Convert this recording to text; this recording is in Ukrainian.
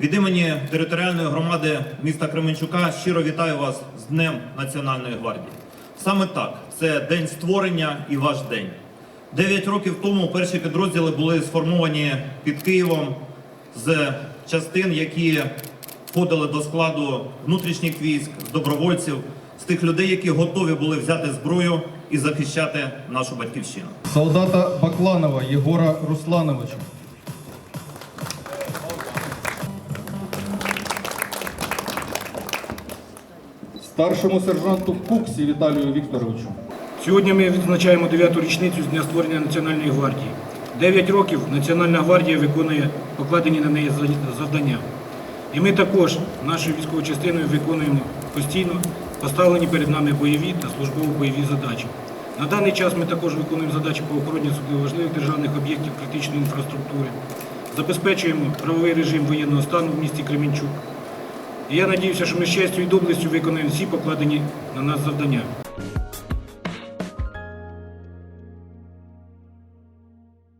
Від імені територіальної громади міста Кременчука щиро вітаю вас з Днем Національної гвардії. Саме так, це день створення і ваш день. Дев'ять років тому перші підрозділи були сформовані під Києвом з частин, які входили до складу внутрішніх військ, з добровольців, з тих людей, які готові були взяти зброю і захищати нашу батьківщину. солдата Бакланова Єгора Руслановича, старшому сержанту Куксі Віталію Вікторовичу, Сьогодні ми відзначаємо 9-ту річницю з дня створення Національної гвардії. Дев'ять років Національна гвардія виконує покладені на неї завдання. І ми також нашою військовою частиною виконуємо постійно поставлені перед нами бойові та службово-бойові задачі. На даний час ми також виконуємо задачі по охороні важливих державних об'єктів критичної інфраструктури, забезпечуємо правовий режим воєнного стану в місті Кременчук. І я надіюся, що ми з честю і доблестю виконаємо всі покладені на нас завдання.